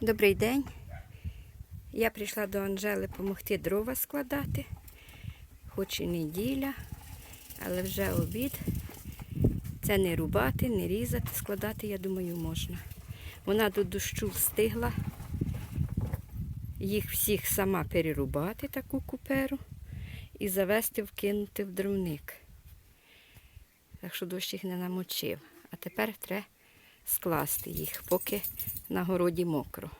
Добрий день. Я прийшла до Анжели допомогти дрова складати. Хоч і неділя, але вже обід. Це не рубати, не різати, складати, я думаю, можна. Вона до дощу встигла їх всіх сама перерубати, таку куперу, і завести, вкинути в дровник. Так що дощ їх не намочив. А тепер треба скласти їх, поки на городі мокро.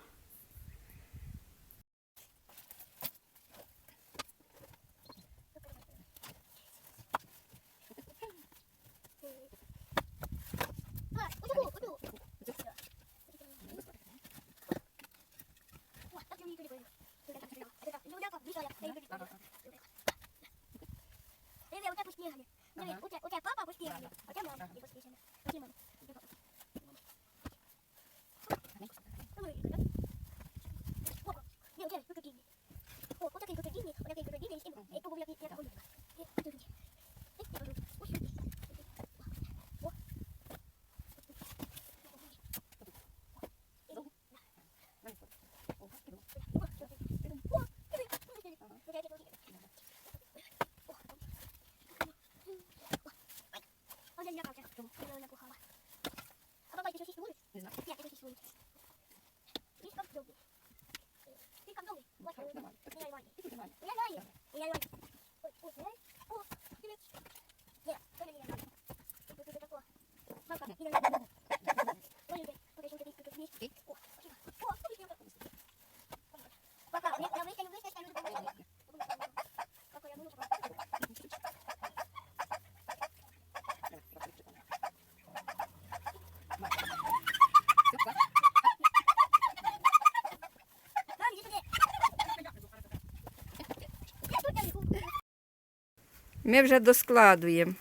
Ми вже доскладуємо.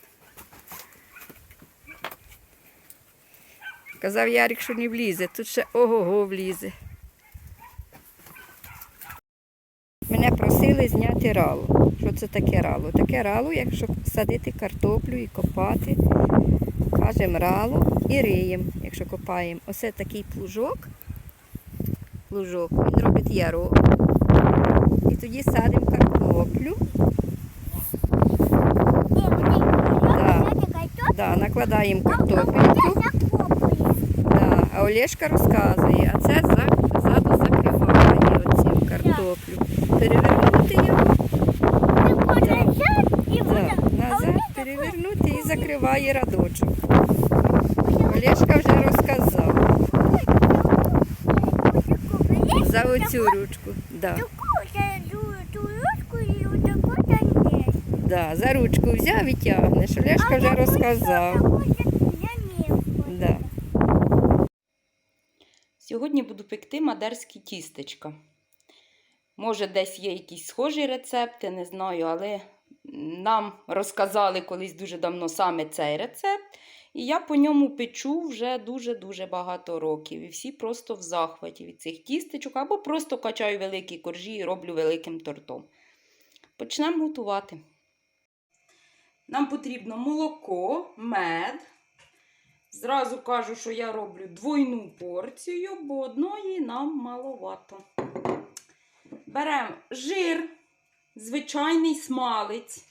Казав Ярик, що не влізе, тут ще ого-го влізе. Мене просили зняти рало. Що це таке рало? Таке рало, якщо садити картоплю і копати, кажемо рало і риємо, якщо копаємо. Оце такий плужок. Плужок, він робить ярок. І тоді садимо картоплю. Да, накладаємо картопельку. Да, а Олешка розказує, а це за- ззаду закриває оцю картоплю. Перевернути його, да, назад перевернути і закриває радочок. Олешка вже розказав за оцю ручку. Да, Да, за ручку взяв і тягнеш. Олешка вже розказав. Да. Сьогодні буду пекти мадерські тістечка. Може, десь є якісь схожі рецепти, не знаю, але нам розказали колись дуже давно саме цей рецепт. І я по ньому печу вже дуже-дуже багато років. І всі просто в захваті від цих тістечок, або просто качаю великі коржі і роблю великим тортом. Почнемо готувати. Нам потрібно молоко, мед, Зразу кажу, що я роблю двойну порцію, бо одної нам маловато. Беремо жир, звичайний смалець.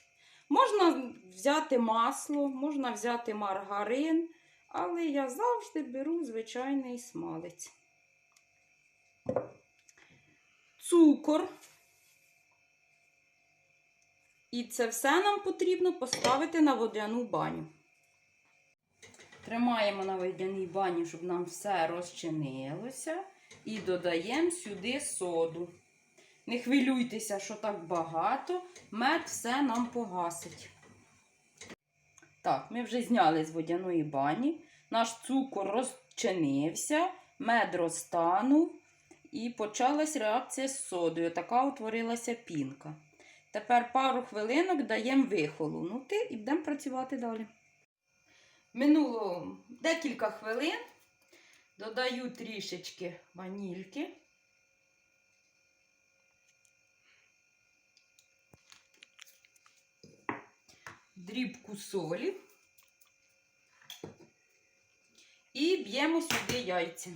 Можна взяти масло, можна взяти маргарин, але я завжди беру звичайний смалець. Цукор. І це все нам потрібно поставити на водяну баню. Тримаємо на водяній бані, щоб нам все розчинилося. І додаємо сюди соду. Не хвилюйтеся, що так багато. Мед все нам погасить. Так, ми вже зняли з водяної бані. Наш цукор розчинився, мед розтанув. І почалась реакція з содою. Така утворилася пінка. Тепер пару хвилинок даємо вихолонути і будемо працювати далі. Минуло декілька хвилин. Додаю трішечки ванільки. Дрібку солі. І б'ємо сюди яйця.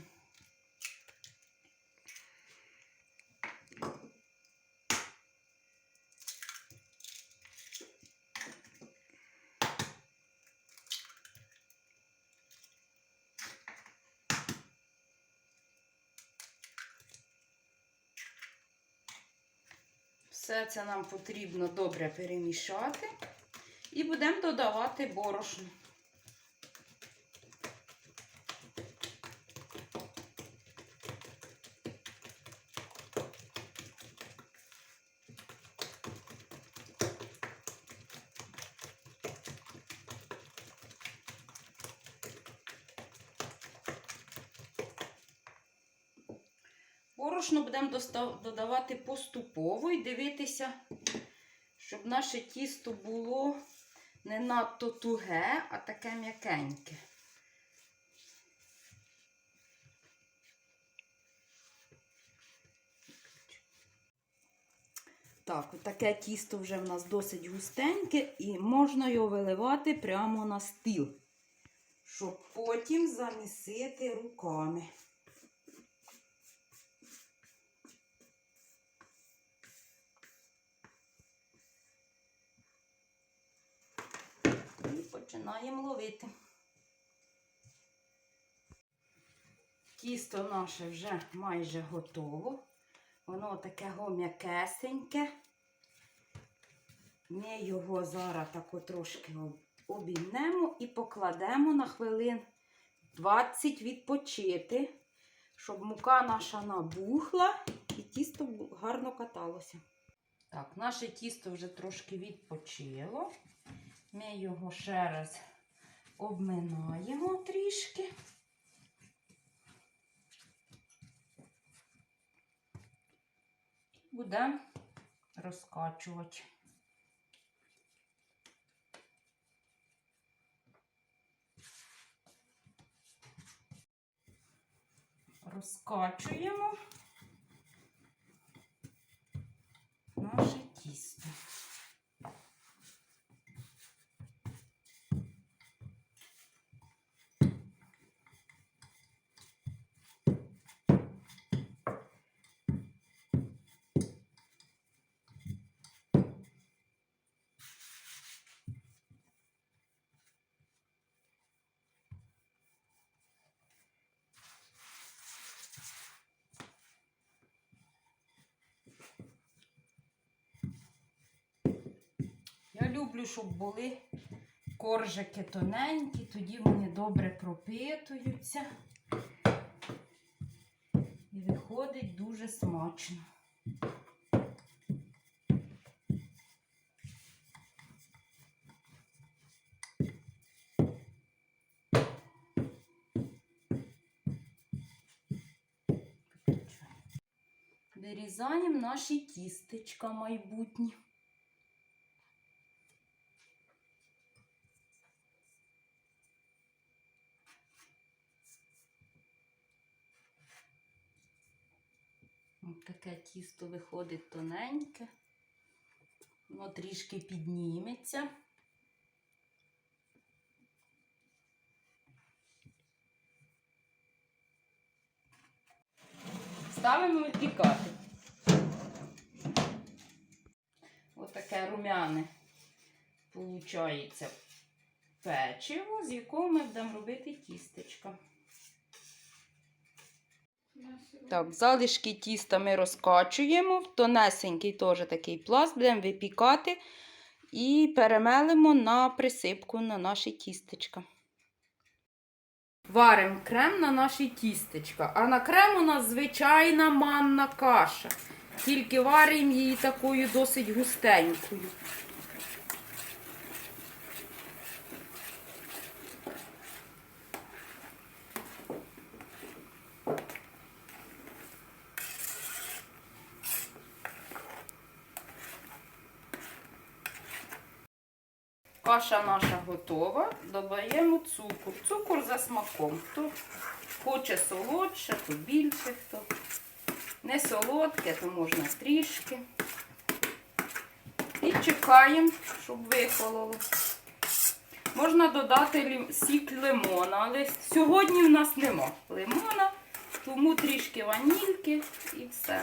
Все це нам потрібно добре перемішати. І будемо додавати борошно. Борошно будемо додавати поступово і дивитися, щоб наше тісто було не надто туге, а таке м'якеньке. Так, таке тісто вже в нас досить густеньке, і можна його виливати прямо на стіл, щоб потім замісити руками. І починаємо ловити. Тісто наше вже майже готово. Воно таке го м'якесеньке. Ми його зараз так трошки об- обіймемо і покладемо на хвилин 20 відпочити, щоб мука наша набухла і тісто гарно каталося. Так, наше тісто вже трошки відпочило. Ми його ще раз обминаємо трішки. Будемо розкачувати. Розкачуємо люблю, щоб були коржики тоненькі, тоді вони добре пропитуються. І виходить дуже смачно. Вирізаємо наші тістечка майбутні. Таке тісто виходить тоненьке. Воно трішки підніметься. Ставимо випікати. Ось таке румяне получається печиво, з якого ми будемо робити тістечка. Так, залишки тіста ми розкачуємо, в тонесенький теж такий пласт, будемо випікати і перемелимо на присипку на наші тістечка. Варимо крем на наші тістечка. А на крем у нас звичайна манна каша. Тільки варимо її такою досить густенькою. Каша наша готова. Додаємо цукор. Цукор за смаком. Хто хоче солодше, то більше, хто не солодке, то можна трішки. І чекаємо, щоб вихололо. Можна додати сік лимона, але сьогодні в нас нема лимона, тому трішки ванільки і все.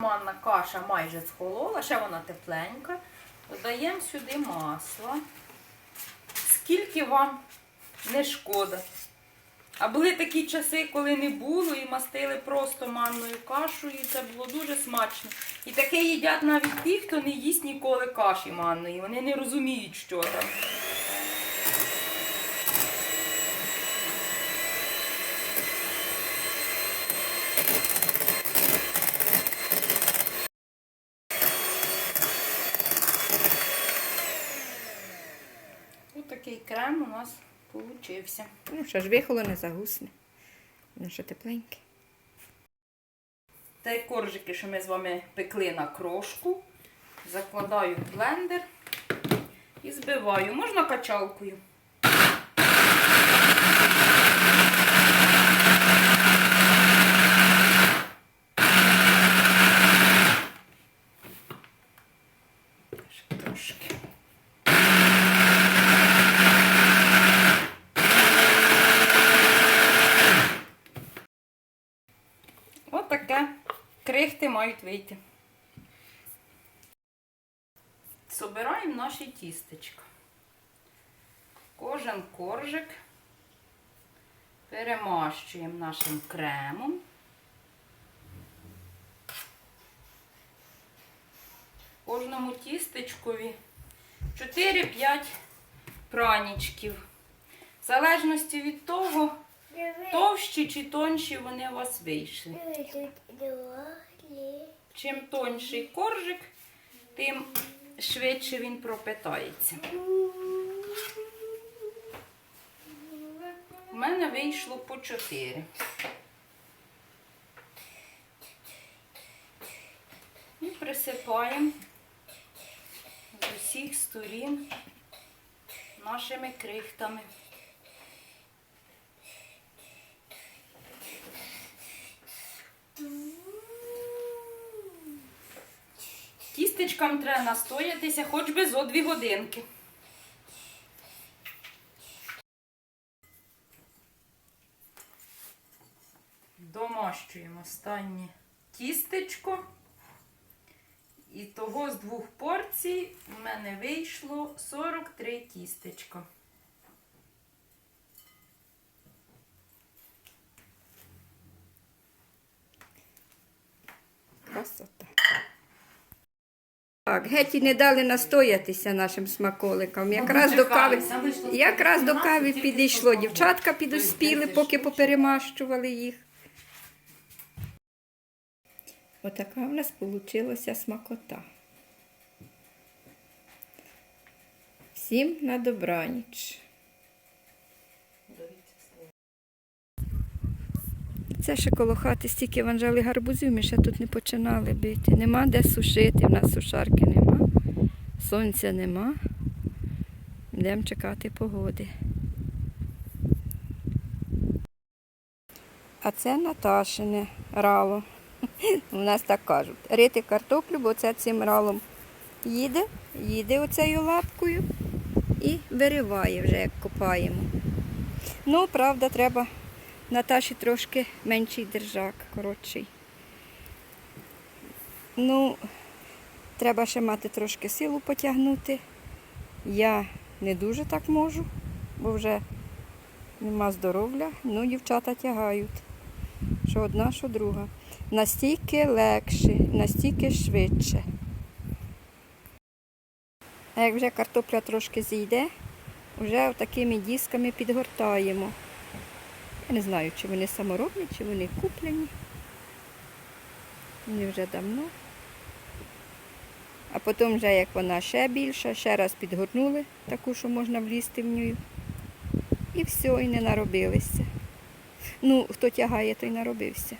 Манна каша майже схолола, ще вона тепленька. Додаємо сюди масло. Скільки вам не шкода. А були такі часи, коли не було, і мастили просто манною кашою, і це було дуже смачно. І таке їдять навіть ті, хто не їсть ніколи каші манної. Вони не розуміють, що там. Ось такий крем у нас получився. Ну, що ж вихоло не загусне. Воно ще тепленьке. Та й коржики, що ми з вами пекли на крошку, закладаю в блендер і збиваю. Можна качалкою. Ще Трошки. Отаке. Крихти мають вийти. Собираємо наші тістечка. Кожен коржик перемащуємо нашим кремом. Кожному тістечкові 4-5 пранічків. В залежності від того, товщі чи тонші вони у вас вийшли. Чим тонший коржик, тим швидше він пропитається. У мене вийшло по 4. І присипаємо з усіх сторін нашими крихтами. Тістечкам треба настоятися хоч би зо дві годинки. Домащуємо останнє тістечко. І того з двох порцій в мене вийшло 43 тістечка. Красота. Так, геть і не дали настоятися нашим смаколикам. Якраз до кави, якраз до кави підійшло. Дівчатка підоспіли, поки поперемащували їх. Отака в нас вийшла смакота. Всім на добраніч. Це ще коло хати стільки ванжали гарбузів, ми ще тут не починали бити. Нема де сушити, в нас сушарки нема, сонця нема. Йдемо чекати погоди. А це Наташине рало. У нас так кажуть. Рити картоплю, бо це цим ралом їде, їде оцею лапкою і вириває вже, як копаємо. Ну, правда, треба Наташі трошки менший держак, коротший. Ну, треба ще мати трошки силу потягнути. Я не дуже так можу, бо вже нема здоров'я. Ну, дівчата тягають. Що одна, що друга. Настільки легше, настільки швидше. А як вже картопля трошки зійде, вже такими дісками підгортаємо. Я не знаю, чи вони саморобні, чи вони куплені. Вони вже давно. А потім, вже як вона ще більша, ще раз підгорнули таку, що можна влізти в нього. І все, і не наробилися. Ну, хто тягає, той наробився.